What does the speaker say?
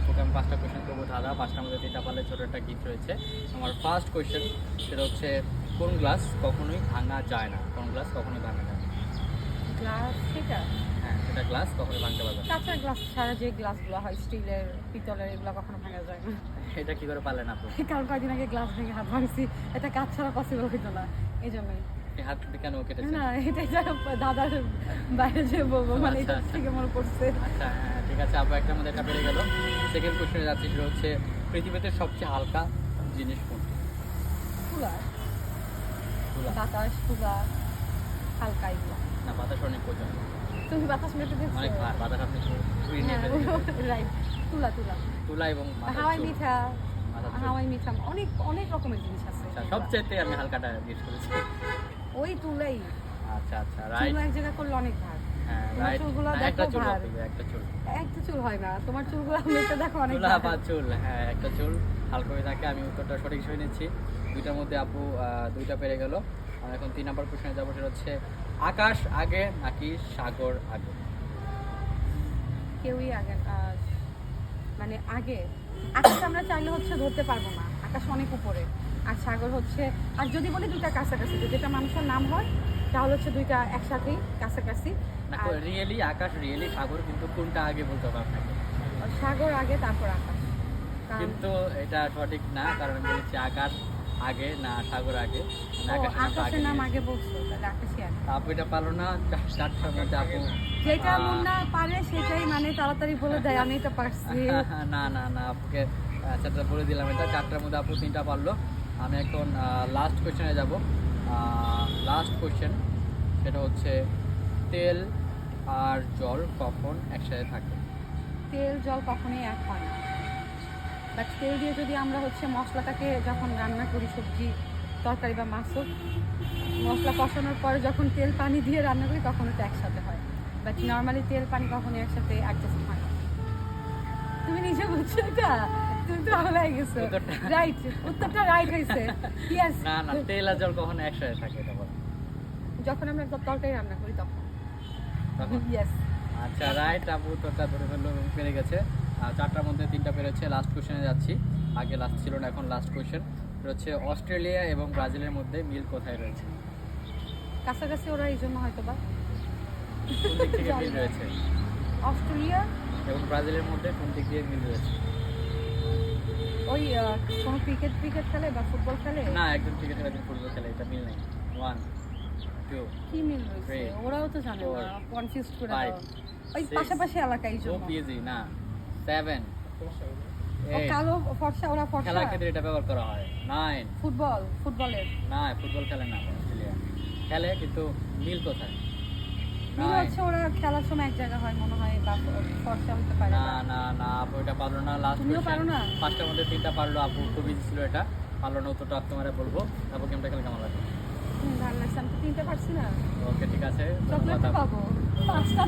আপুকে আমি পাঁচটা কোয়েশ্চেন করব। দাদা পাঁচটার মধ্যে তিনটা পারলে ছোটো একটা গিফট রয়েছে। আমার ফার্স্ট কোয়েশ্চেন সেটা হচ্ছে কোন গ্লাস কখনোই ভাঙা যায় না? কোন গ্লাস কখনোই ভাঙা যায় না? গ্লাস সেটা? হ্যাঁ সেটা গ্লাস কখনোই ভাঙতে পারবে গ্লাস ছাড়া যে গ্লাসগুলো হয় স্টিলের পিতলের এগুলো কখনো ভাঙা যায় না। এটা কি করে পারলেন কারণ কয়েকদিন আগে গ্লাস ভেঙে হাত ভাঙছি। এটা কাজ ছাড়া পসিবল হইতো না এই জন্যই হাত কেন না এটা দাদার বাইরে যে বলব মানে আচ্ছা, এটা আচ্ছা। থেকে মনে পড়ছে। আচ্ছা হ্যাঁ। আছে আপু একটা মধ্যে একটা বেড়ে গেল। সেকেন্ড কোয়েশ্চনে যাচ্ছি সেটা হচ্ছে পৃথিবীতে সবচেয়ে হালকা জিনিস কোনটি? তুলা তুলা বাতাস তুলা হালকা এগুলো। না বাতাস অনেক ওজন তুমি বাতাস মেপে দেখছ। অনেক ভার বাতাস আপনি হ্যাঁ। রাইট তুলা তুলা। তুলা এবং হাওয়াই মিঠা হাওয়াই মিঠা অনেক অনেক রকমের জিনিস আছে। আচ্ছা সবচেয়ে আমি হালকাটা জিজ্ঞেস করেছি। ওই তুলাই। আচ্ছা আচ্ছা রাইট চুল এক জায়গায় করলে অনেক ভার। হ্যাঁ তোমার চুলগুলো দেখো ভার। একটা চুল। একটা চুল হয় না তোমার চুলগুলো মেপে দেখো অনেক তুলা ভার। চুল হ্যাঁ একটা চুল। হালকা হয়ে থাকে আমি উত্তরটা সঠিক সই নিচ্ছি। দুইটার মধ্যে আপু দুইটা পেরে গেল। এখন তিন নম্বর কোশ্চেনে যাব সেটা হচ্ছে আকাশ আগে নাকি সাগর আগে? কেউই আগে মানে আগে। আকাশ আমরা চাইলে হচ্ছে ধরতে পারব না আকাশ অনেক উপরে। আর সাগর হচ্ছে আর যদি বলি দুইটা কাছাকাছি যেটা মানুষের নাম হয় তাহলে হচ্ছে দুইটা একসাথেই কাছাকাছি। না রিয়েলি আকাশ রিয়েলি সাগর কিন্তু কোনটা আগে বলতে হবে আপনাকে? সাগর আগে তারপর আকাশ। কিন্তু এটা সঠিক না কারণ আমি বলেছি আকাশ আগে না সাগর আগে। মানে আকাশের নাম আগে বলছো তাহলে আকাশই আগে। তা আপু এটা না চারটার মধ্যে আপু যেটা মুন্না পারে সেটাই মানে তাড়াতাড়ি বলে দেয় আমি পারছি। না না না আপুকে আহ, চারটা বলে দিলাম এটা চারটার মধ্যে আপু তিনটা পারল। আমি এখন লাস্ট কোয়েশ্চেনে যাব। লাস্ট কোয়েশ্চেন সেটা হচ্ছে তেল আর জল কখন একসাথে থাকে? তেল জল কখনোই এক হয় না। বাট তেল দিয়ে যদি আমরা হচ্ছে মশলাটাকে যখন রান্না করি সবজি তরকারি বা মাছ মশলা কষানোর পরে যখন তেল পানি দিয়ে রান্না করি তখন ওটা একসাথে হয়। বাট নর্মালি তেল পানি কখনোই একসাথে অ্যাডজাস্ট হয় না। তুমি নিজে বুঝছ এটা? তুমি তো ভালো গেছো। রাইট উত্তরটা রাইট হয়েছে। ইয়েস না না তেল আর জল কখনো একসাথে থাকে এটা যখন আমরা তরকারি রান্না করি তখন। আচ্ছা রাইট আপু উত্তরটা ধরে ফেলল পেরে গেছে। চারটার মধ্যে তিনটা পেরেছে লাস্ট কোশ্চেনে যাচ্ছি। আগে লাস্ট ছিল না এখন লাস্ট কোশ্চেন হচ্ছে অস্ট্রেলিয়া এবং ব্রাজিলের মধ্যে মিল কোথায় রয়েছে? কাছাকাছি ওরা এই জন্য হয়তো বা মিল রয়েছে? অস্ট্রেলিয়া। এবং ব্রাজিলের মধ্যে কোন দিক দিয়ে মিল রয়েছে? ওই কোনো ক্রিকেট ক্রিকেট খেলে বা ফুটবল খেলে? না একজন ক্রিকেট একজন ফুটবল খেলে এটা মিল নেই। ওয়ান কি মিল রয়েছে। ওরাও তো জানে না কনফিউজ করে ওই পাশাপাশি এলাকায় এই জন্য। পিএজি না। সেভেন কালো ফর্সা ওরা ফর্সা। খেলার ক্ষেত্রে এটা ব্যবহার করা হয়। নাইন ফুটবল ফুটবলের না ফুটবল খেলে না অস্ট্রেলিয়া। খেলে কিন্তু মিল কোথায়? মিল হচ্ছে ওরা খেলার সময় এক জায়গা হয় মনে হয় বা ফর্সা হতে পারে না না। না আপু এটা পারল না। লাস্ট তুমিও পারো না? পাঁচটার মধ্যে তিনটা পারল আপু। খুব ইজি ছিল এটা। পারল না উত্তরটা তোমারে বলব। আপু গেমটা খেলে কেমন লাগে ভালো লাগছে আমি তো কিনতে পারছি না। ওকে ঠিক আছে চকলেট পাবো। পাঁচটা